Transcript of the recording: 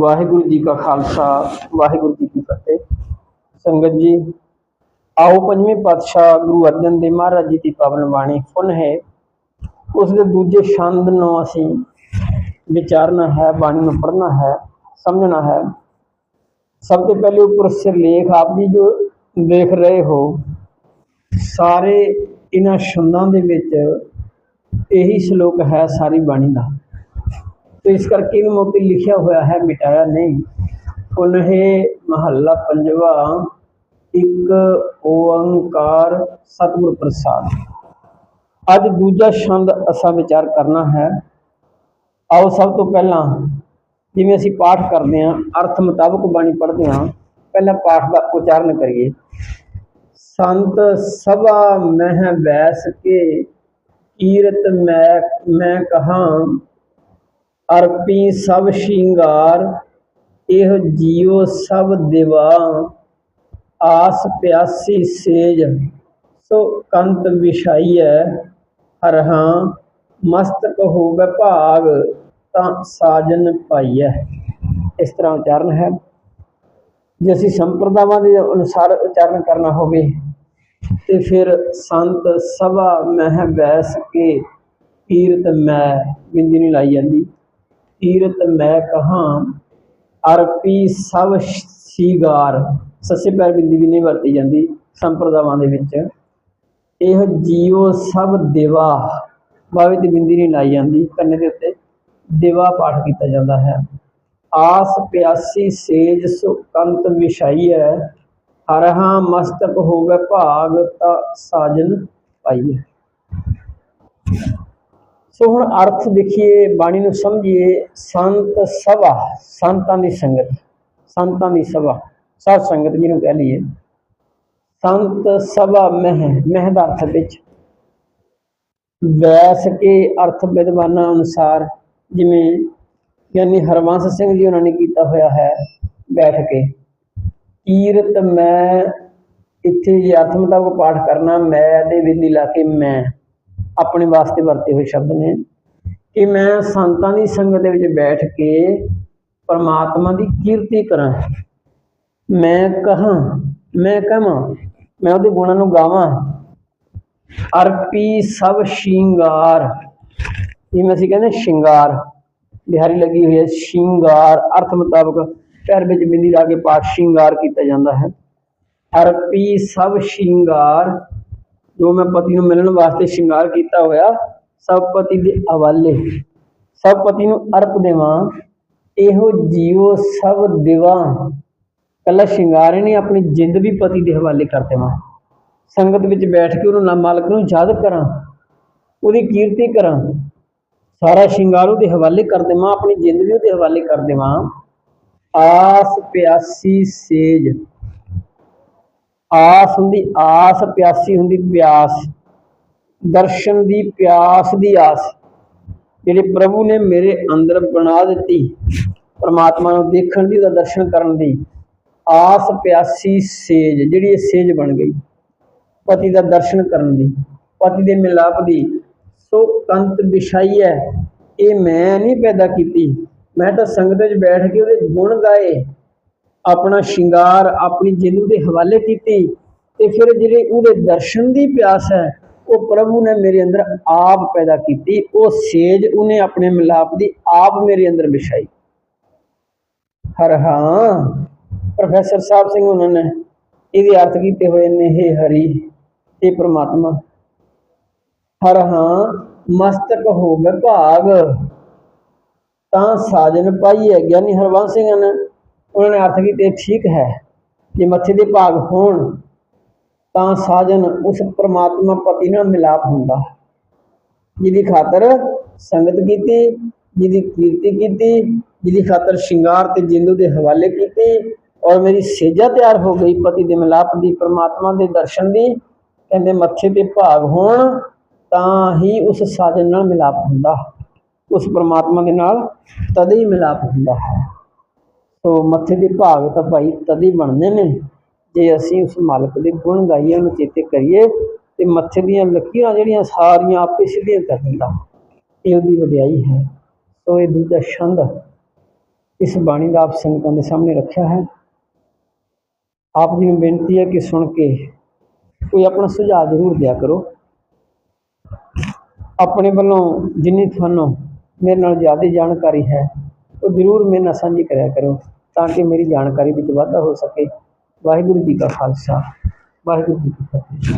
ਵਾਹਿਗੁਰੂ ਜੀ ਕਾ ਖਾਲਸਾ, ਵਾਹਿਗੁਰੂ ਜੀ ਕੀ ਫਤਿਹ। ਸੰਗਤ ਜੀ, ਆਓ ਪੰਜਵੇਂ ਪਾਤਸ਼ਾਹ ਗੁਰੂ ਅਰਜਨ ਦੇਵ ਮਹਾਰਾਜ ਜੀ ਦੀ ਪਾਵਨ ਬਾਣੀ ਫੁੱਲ ਹੈ। ਉਸ ਦੇ ਦੂਜੇ ਛੰਦ ਨੂੰ ਅਸੀਂ ਵਿਚਾਰਨਾ ਹੈ, ਬਾਣੀ ਨੂੰ ਪੜ੍ਹਨਾ ਹੈ, ਸਮਝਣਾ ਹੈ। ਸਭ ਤੋਂ ਪਹਿਲੇ ਉੱਪਰ ਸਿਰਲੇਖ, ਆਪ ਜੀ ਜੋ ਦੇਖ ਰਹੇ ਹੋ, ਸਾਰੇ ਇਹਨਾਂ ਛੰਦਾਂ ਦੇ ਵਿੱਚ ਇਹੀ ਸ਼ਲੋਕ ਹੈ ਸਾਰੀ ਬਾਣੀ ਦਾ। ਤੇ ਇਸ ਕਰਕੇ ਇਹਨੂੰ ਮੈਂ ਉੱਤੇ ਲਿਖਿਆ ਹੋਇਆ ਹੈ, ਮਿਟਾਇਆ ਨਹੀਂ। ਪੁਨਹੇ ਮਹੱਲਾ ਇੱਕ ਓੰਕਾਰ ਸਤਿਗੁਰ ਪ੍ਰਸਾਦ। ਅੱਜ ਦੂਜਾ ਛੰਦ ਅਸਾਂ ਵਿਚਾਰ ਕਰਨਾ ਹੈ। ਆਓ ਸਭ ਤੋਂ ਪਹਿਲਾਂ ਜਿਵੇਂ ਅਸੀਂ ਪਾਠ ਕਰਦੇ ਹਾਂ, ਅਰਥ ਮੁਤਾਬਕ ਬਾਣੀ ਪੜ੍ਹਦੇ ਹਾਂ, ਪਹਿਲਾਂ ਪਾਠ ਦਾ ਉਚਾਰਨ ਕਰੀਏ। ਸੰਤ ਸਭਾ ਮਹਿ ਵੈਸ ਕੇ, ਕੀਰਤ ਮੈਂ ਮੈਂ ਕਹਾ ਅਰਪੀ ਸਭ ਸ਼ਿੰਗਾਰ, ਇਹ ਜੀਉ ਸਭ ਦਿਵਾ। ਆਸ ਪਿਆਸੀ ਸੇਜ, ਸੋ ਕੰਤ ਵਿਛਾਈਐ ਹਰਹਾਂ ਮਸਤਕ ਹੋਵੇ ਭਾਗ, ਤਾਂ ਸਾਜਨ ਪਾਈਐ। ਇਸ ਤਰ੍ਹਾਂ ਉਚਾਰਨ ਹੈ। ਜੇ ਅਸੀਂ ਸੰਪਰਦਾਵਾਂ ਦੇ ਅਨੁਸਾਰ ਉਚਾਰਨ ਕਰਨਾ ਹੋਵੇ, ਤੇ ਫਿਰ ਸੰਤ ਸਭਾ ਮਹਿ ਬੈਸ ਕੇ ਕੀਰਤ ਮੈਂ ਬਿੰਦੀ ਨਹੀਂ ਲਾਈ ਜਾਂਦੀ। ਕੀਰਤ ਮੈਂ ਕਹਾਂ, ਅਰਪੀ ਸਭ ਸੀਗਾਰ। ਸੱਸੇ ਪੈਰ ਬਿੰਦੀ ਵੀ ਨਹੀਂ ਵਰਤੀ ਜਾਂਦੀ ਸੰਪਰਦਾਵਾਂ ਦੇ ਵਿੱਚ। ਇਹ ਜੀਉ ਸਭ ਦੇਵਾ। ਬਾਵੇ ਤੇ ਬਿੰਦੀ ਨਹੀਂ ਲਾਈ ਜਾਂਦੀ, ਕੰਨੇ ਦੇ ਉੱਤੇ ਦੇਵਾ ਪਾਠ ਕੀਤਾ ਜਾਂਦਾ ਹੈ। ਆਸ ਪਿਆਸੀ ਸੇਜ ਸੁ ਕੰਤ ਵਿਛਾਈਐ। ਹਰਹਾਂ ਮਸਤਕ ਹੋਵੇ ਭਾਗ ਤਾ ਸਾਜਨ ਪਾਈਐ। ਸੋ ਹੁਣ ਅਰਥ ਦੇਖੀਏ, ਬਾਣੀ ਨੂੰ ਸਮਝੀਏ, ਸੰਤ ਸਭਾ, ਸੰਤਾਂ ਦੀ ਸੰਗਤ, ਸੰਤਾਂ ਦੀ ਸਭਾ, ਸਾਧ ਸੰਗਤ ਜਿਹਨੂੰ ਕਹਿ ਲਈਏ। ਸੰਤ ਸਭਾ ਮਹਿ ਮਹਿ ਦਾ ਅਰਥ ਵਿੱਚ ਵੈਸ ਕੇ ਅਰਥ ਵਿਦਵਾਨਾਂ ਅਨੁਸਾਰ ਜਿਵੇਂ ਗਿਆਨੀ ਹਰਵੰਸ ਸਿੰਘ ਜੀ ਉਹਨਾਂ ਨੇ ਕੀਤਾ ਹੋਇਆ ਹੈ ਬੈਠ ਕੇ ਕੀਰਤ ਮੈਂ, ਇੱਥੇ ਜੇ ਅਰਥ ਮੁਤਾਬਕ ਪਾਠ ਕਰਨਾ, ਮੈਂ ਦੇ ਬਿੰਦੀ ਲਾ ਕੇ ਮੈਂ। ਆਪਣੇ ਵਾਸਤੇ ਵਰਤੇ ਹੋਏ ਸ਼ਬਦ ਨੇ, ਕਿ ਮੈਂ ਸੰਤਾਂ ਦੀ ਸੰਗਤ ਦੇ ਵਿੱਚ ਬੈਠ ਕੇ ਪਰਮਾਤਮਾ ਦੀ ਕੀਰਤੀ ਕਰਾਂ। ਮੈਂ ਕਹਾਂ ਮੈਂ ਕਹਾਂ, ਮੈਂ ਉਹਦੇ ਗੁਣਾਂ ਨੂੰ ਗਾਵਾਂ। ਅਰਪੀ ਸਭ ਸ਼ਿੰਗਾਰ। ਜਿਵੇਂ ਅਸੀਂ ਕਹਿੰਦੇ ਸ਼ਿੰਗਾਰ, ਬਿਹਾਰੀ ਲੱਗੀ ਹੋਈ ਹੈ ਸ਼ਿੰਗਾਰ। ਅਰਥ ਮੁਤਾਬਕ ਪੈਰ ਵਿੱਚ ਬਿੰਦੀ ਲਾ ਕੇ ਪਾਠ ਸ਼ਿੰਗਾਰ ਕੀਤਾ ਜਾਂਦਾ ਹੈ। ਅਰਪੀ ਸਭ ਸ਼ਿੰਗਾਰ। ਜੋ ਮੈਂ ਪਤੀ ਨੂੰ ਮਿਲਣ ਵਾਸਤੇ ਸ਼ਿੰਗਾਰ ਕੀਤਾ ਹੋਇਆ, ਸਭ ਪਤੀ ਦੇ ਹਵਾਲੇ। ਸਭ ਪਤੀ ਨੂੰ ਅਰਪ ਦੇਵਾਂ, ਇਹੋ ਜੀਵੋ ਸਭ ਦਿਵਾ। ਕੱਲਾ ਸ਼ਿੰਗਾਰ ਹੀ ਨਹੀਂ, ਆਪਣੀ ਜਿੰਦ ਵੀ ਪਤੀ ਦੇ ਹਵਾਲੇ ਕਰ ਦੇਵਾਂ। ਸੰਗਤ ਵਿੱਚ ਬੈਠ ਕੇ ਉਹਨੂੰ ਨਾਮ ਮਾਲਕ ਨੂੰ ਯਾਦ ਕਰਾਂ, ਉਹਦੀ ਕੀਰਤੀ ਕਰਾਂ। ਸਾਰਾ ਸ਼ਿੰਗਾਰ ਉਹਦੇ ਹਵਾਲੇ ਕਰ ਦੇਵਾਂ, ਆਪਣੀ ਜਿੰਦ ਵੀ ਉਹਦੇ ਹਵਾਲੇ ਕਰ ਦੇਵਾਂ। ਆਸ ਪਿਆਸੀ ਸੇਜ। ਆਸ ਹੁੰਦੀ, ਆਸ ਪਿਆਸੀ ਹੁੰਦੀ, ਪਿਆਸ। ਦਰਸ਼ਨ ਦੀ ਪਿਆਸ ਦੀ ਆਸ। ਜਿਹੜੀ ਪ੍ਰਭੂ ਨੇ ਮੇਰੇ ਅੰਦਰ ਬਣਾ ਦਿੱਤੀ, ਪਰਮਾਤਮਾ ਨੂੰ ਦੇਖਣ ਦੀ ਦਾ ਦਰਸ਼ਨ ਕਰਨ ਦੀ, ਆਸ ਪਿਆਸੀ ਸੇਜ, ਜਿਹੜੀ ਇਹ ਸੇਜ ਬਣ ਗਈ। ਪਤੀ ਦਾ ਦਰਸ਼ਨ ਕਰਨ ਦੀ, ਪਤੀ ਦੇ ਮਿਲਾਪ ਦੀ। ਸੋ ਕੰਤ ਵਿਛਾਈ ਹੈ, ਇਹ ਮੈਂ ਨਹੀਂ ਪੈਦਾ ਕੀਤੀ। ਮੈਂ ਤਾਂ ਸੰਗਤ ਵਿੱਚ ਬੈਠ ਕੇ ਉਹਦੇ ਗੁਣ ਗਾਏ। ਆਪਣਾ ਸ਼ਿੰਗਾਰ ਆਪਣੀ ਜਿੰਦੂ ਦੇ ਹਵਾਲੇ ਕੀਤੀ ਤੇ ਫਿਰ ਜਿਹੜੇ ਉਹਦੇ ਦਰਸ਼ਨ ਦੀ ਪਿਆਸ ਹੈ, ਉਹ ਪ੍ਰਭੂ ਨੇ ਮੇਰੇ ਅੰਦਰ ਆਪ ਪੈਦਾ ਕੀਤੀ, ਉਹ ਸੇਜ ਉਹਨੇ ਆਪਣੇ ਮਿਲਾਪ ਦੀ ਆਪ ਮੇਰੇ ਅੰਦਰ ਵਿਛਾਈ। ਹਰ ਹਾਂ, ਪ੍ਰੋਫੈਸਰ ਸਾਹਿਬ ਸਿੰਘ ਉਹਨਾਂ ਨੇ ਇਹਦੇ ਅਰਥ ਕੀਤੇ ਹੋਏ ਨੇ ਇਹ ਹਰੀ ਇਹ ਪ੍ਰਮਾਤਮਾ, ਹਰ ਹਾਂ, ਮਸਤਕ ਹੋਵੇ ਭਾਗ, ਤਾਂ ਸਾਜਨ ਪਾਈਏ ਗਿਆਨੀ ਹਰਵੰਸ ਸਿੰਘ ਨੇ। ਉਹਨਾਂ ਨੇ ਅਰਥ ਕੀਤੇ, ਠੀਕ ਹੈ ਕਿ ਮੱਥੇ ਦੇ ਭਾਗ ਹੋਣ, ਤਾਂ ਸਾਜਨ ਉਸ ਪ੍ਰਮਾਤਮਾ ਪਤੀ ਨਾਲ ਮਿਲਾਪ ਹੁੰਦਾ। ਜਿਹਦੀ ਖਾਤਰ ਸੰਗਤ ਕੀਤੀ, ਜਿਹਦੀ ਕੀਰਤੀ ਕੀਤੀ, ਜਿਹਦੀ ਖਾਤਰ ਸ਼ਿੰਗਾਰ ਤੇ ਜਿੰਦੂ ਦੇ ਹਵਾਲੇ ਕੀਤੀ ਔਰ ਮੇਰੀ ਸੇਜਾ ਤਿਆਰ ਹੋ ਗਈ ਪਤੀ ਦੇ ਮਿਲਾਪ ਦੀ, ਪ੍ਰਮਾਤਮਾ ਦੇ ਦਰਸ਼ਨ ਦੀ। ਕਹਿੰਦੇ, ਮੱਥੇ ਤੇ ਭਾਗ ਹੋਣ, ਤਾਂ ਹੀ ਉਸ ਸਾਜਨ ਨਾਲ ਮਿਲਾਪ ਹੁੰਦਾ। ਉਸ ਪ੍ਰਮਾਤਮਾ ਦੇ ਨਾਲ ਤਦ ਹੀ ਮਿਲਾਪ ਹੁੰਦਾ ਹੈ। ਸੋ ਮੱਥੇ ਦੇ ਭਾਗ ਤਾਂ ਭਾਈ ਤਦ ਬਣਦੇ ਨੇ। ਜੇ ਅਸੀਂ ਉਸ ਮਾਲਕ ਦੇ ਗੁਣ ਗਾਈਏ, ਉਹਨੂੰ ਚੇਤੇ ਕਰੀਏ, ਤੇ ਮੱਥੇ ਦੀਆਂ ਲਕੀਰਾਂ ਜਿਹੜੀਆਂ ਸਾਰੀਆਂ ਆਪੇ ਸਿੱਧੀਆਂ ਕਰ ਦਿੰਦਾ। ਇਹ ਉਹਦੀ ਵਡਿਆਈ ਹੈ। ਸੋ ਇਹ ਦੂਜਾ ਛੰਦ ਇਸ ਬਾਣੀ ਦਾ ਆਪ ਸੰਗਤਾਂ ਦੇ ਸਾਹਮਣੇ ਰੱਖਿਆ ਹੈ। ਆਪ ਜੀ ਨੂੰ ਬੇਨਤੀ ਹੈ ਕਿ ਸੁਣ ਕੇ ਕੋਈ ਆਪਣਾ ਸੁਝਾਅ ਜ਼ਰੂਰ ਦਿਆ ਕਰੋ। ਆਪਣੇ ਵੱਲੋਂ ਜਿੰਨੀ ਤੁਹਾਨੂੰ ਮੇਰੇ ਨਾਲ ਜ਼ਿਆਦਾ ਜਾਣਕਾਰੀ ਹੈ, ਉਹ ਜ਼ਰੂਰ ਮੇਰੇ ਨਾਲ ਸਾਂਝੀ ਕਰਿਆ ਕਰੋ। ਤਾਂ ਕਿ ਮੇਰੀ ਜਾਣਕਾਰੀ ਵਿੱਚ ਵਾਧਾ ਹੋ ਸਕੇ। ਵਾਹਿਗੁਰੂ ਜੀ ਕਾ ਖਾਲਸਾ, ਵਾਹਿਗੁਰੂ ਜੀ ਕੀ ਫਤਿਹ।